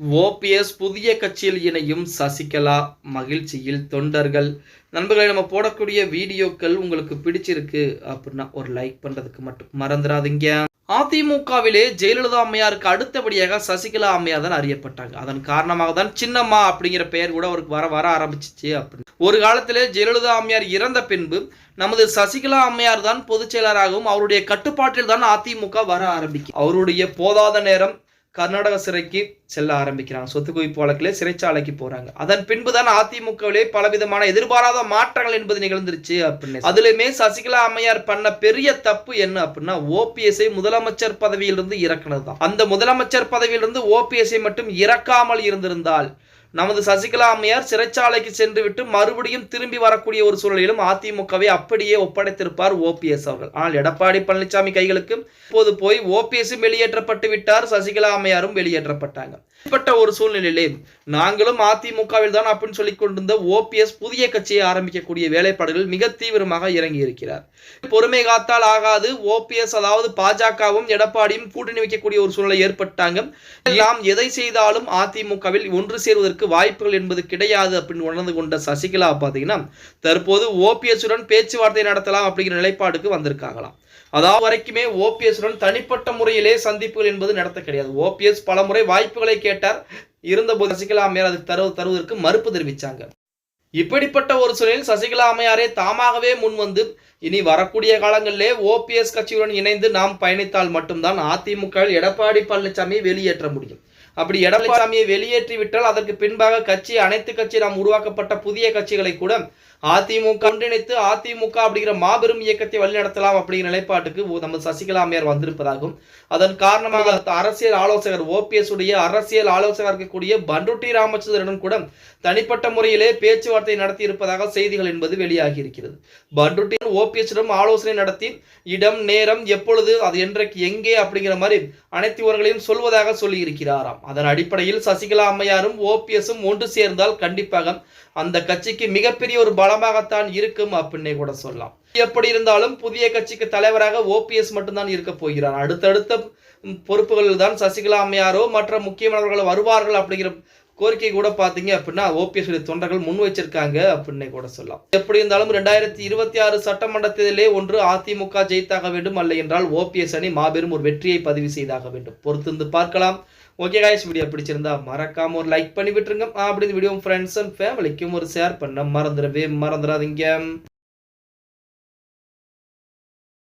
OPS புதிய கட்சியில் இணையும் சசிகலா மகிழ்ச்சியில் தொண்டர்கள். நண்பர்களை நம்ம போடக்கூடிய வீடியோக்கள் உங்களுக்கு பிடிச்சிருக்கு அப்படின்னா ஒரு லைக் பண்றதுக்கு மட்டும் மறந்துடாதீங்க. அதிமுகவிலே ஜெயலலிதா அம்மையாருக்கு அடுத்தபடியாக சசிகலா அம்மையார் தான் அறியப்பட்டாங்க. அதன் காரணமாக தான் சின்னம்மா அப்படிங்கிற பெயர் கூட அவருக்கு வர வர ஆரம்பிச்சிச்சு அப்படின்னு. ஒரு காலத்திலே ஜெயலலிதா அம்மையார் இறந்த பின்பு நமது சசிகலா அம்மையார் தான் பொதுச் செயலராகவும் அவருடைய கட்டுப்பாட்டில் தான் அதிமுக வர ஆரம்பிக்கும். அவருடைய போதாத நேரம் கர்நாடக சிறைக்கு செல்ல ஆரம்பிக்கிறாங்க. சொத்து குவிப்பு வழக்கிலே சிறைச்சாலைக்கு போறாங்க. அதன் பின்புதான் அதிமுகவிலே பலவிதமான எதிர்பாராத மாற்றங்கள் என்பது நிகழ்ந்துருச்சு அப்படின்னு. அதுலயுமே சசிகலா அம்மையார் பண்ண பெரிய தப்பு என்ன அப்படின்னா ஓபிஎஸ்ஐ முதலமைச்சர் பதவியிலிருந்து இறக்குனது தான் அந்த முதலமைச்சர் பதவியிலிருந்து ஓபிஎஸ்ஐ மட்டும் இறக்காமல் இருந்திருந்தால் நமது சசிகலா அம்மையார் சிறைச்சாலைக்கு சென்று விட்டு மறுபடியும் திரும்பி வரக்கூடிய ஒரு சூழலிலும் அதிமுகவை அப்படியே ஒப்படைத்திருப்பார் ஓபிஎஸ் அவர்கள். ஆனால் எடப்பாடி பழனிசாமி கைகளுக்கு இப்போது போய் ஓபிஎஸும் வெளியேற்றப்பட்டு விட்டார் சசிகலா அம்மையாரும் வெளியேற்றப்பட்டாங்க. இப்பட்ட ஒரு சூழ்நிலையிலே நாங்களும் அதிமுகவில் தான் அப்படின்னு சொல்லிக் கொண்டிருந்த ஓபிஎஸ் புதிய கட்சியை ஆரம்பிக்கக்கூடிய வேலைப்பாடுகள் மிக தீவிரமாக இறங்கி இருக்கிறார். பொறுமை காத்தால் ஆகாது ஓபிஎஸ் அதாவது பாஜகவும் எடப்பாடியும் கூட்டணி வைக்கக்கூடிய ஒரு சூழலை ஏற்பட்டாங்க. நாம் எதை செய்தாலும் அதிமுகவில் ஒன்று சேர்வதற்கு அளவுக்கு வாய்ப்புகள் என்பது கிடையாது அப்படின்னு உணர்ந்து கொண்ட சசிகலா பார்த்தீங்கன்னா தற்போது ஓபிஎஸ்டன் பேச்சுவார்த்தை நடத்தலாம் அப்படிங்கிற நிலைப்பாடுக்கு வந்திருக்காங்களாம். அதாவது வரைக்குமே ஓபிஎஸ்டன் தனிப்பட்ட முறையிலே சந்திப்புகள் என்பது நடத்த கிடையாது. ஓபிஎஸ் பல முறை வாய்ப்புகளை கேட்டார். இருந்தபோது சசிகலா மேல் அதுக்கு தரு தருவதற்கு மறுப்பு தெரிவித்தாங்க இப்படிப்பட்ட ஒரு சூழலில் சசிகலா அம்மையாரே தாமாகவே முன்வந்து இனி வரக்கூடிய காலங்களிலே ஓபிஎஸ் கட்சியுடன் இணைந்து நாம் பயணித்தால் மட்டும்தான் அதிமுக எடப்பாடி பழனிசாமி வெளியேற்ற முடியும். அப்படி எடப்பாடியை வெளியேற்றி விட்டால் அதற்கு பின்பாக கட்சி அனைத்து கட்சி நாம் உருவாக்கப்பட்ட புதிய கட்சிகளை கூட அதிமுக ஒன்றிணைத்து அதிமுக அப்படிங்கிற மாபெரும் இயக்கத்தை வழிநடத்தலாம் அப்படிங்கிற நிலைப்பாட்டுக்கு நம்ம சசிகலா அம்மையார் வந்திருப்பதாகும் அதன் காரணமாக அரசியல் ஆலோசகர் ஓபிஎஸ் உடைய அரசியல் ஆலோசகர் இருக்கக்கூடிய பண்ருட்டி ராமச்சந்திரனும் கூட தனிப்பட்ட முறையிலே பேச்சுவார்த்தை நடத்தி இருப்பதாக செய்திகள் என்பது வெளியாகி இருக்கிறது. பண்டுட்டி ஓபிஎஸ்ஸிடம் ஆலோசனை நடத்தி இடம் நேரம் எப்பொழுது அது என்றைக்கு எங்கே அப்படிங்கிற மாதிரி அனைத்து விவரங்களையும் சொல்வதாக சொல்லி இருக்கிறாராம் அதன் அடிப்படையில் சசிகலா அம்மையாரும் ஓபிஎஸும் ஒன்று சேர்ந்தால் கண்டிப்பாக அந்த கட்சிக்கு மிகப்பெரிய ஒரு பலமாகத்தான் இருக்கும் அப்படின்னே கூட சொல்லலாம். எப்படி இருந்தாலும் புதிய கட்சிக்கு தலைவராக ஓபிஎஸ் மட்டும்தான் இருக்க போகிறார். அடுத்தடுத்த பொறுப்புகளில் தான் சசிகலா அம்மையாரோ மற்ற முக்கியமானவர்கள் வருவார்கள் அப்படிங்கிற கோரிக்கை கூட பார்த்தீங்க அப்படின்னா ஓபிஎஸ் தொண்டர்கள் முன் வச்சிருக்காங்க அப்படின்னு கூட சொல்லலாம். எப்படி இருந்தாலும் ரெண்டாயிரத்தி இருபத்தி ஆறு சட்டமன்ற தேர்தலே ஒன்று அதிமுக ஜெயித்தாக வேண்டும் அல்ல என்றால் ஓபிஎஸ் அணி மாபெரும் ஒரு வெற்றியை பதிவு செய்தாக வேண்டும். பொறுத்திருந்து பார்க்கலாம். ஓகே காய்ஸ் வீடியோ பிடிச்சிருந்தா மறக்காம ஒரு லைக் பண்ணி விட்டுருங்க. அப்படி இந்த வீடியோ ஃப்ரெண்ட்ஸ் அண்ட் ஃபேமிலிக்கும் ஒரு ஷேர் பண்ண மறந்துடவே மறந்துடாதீங்க.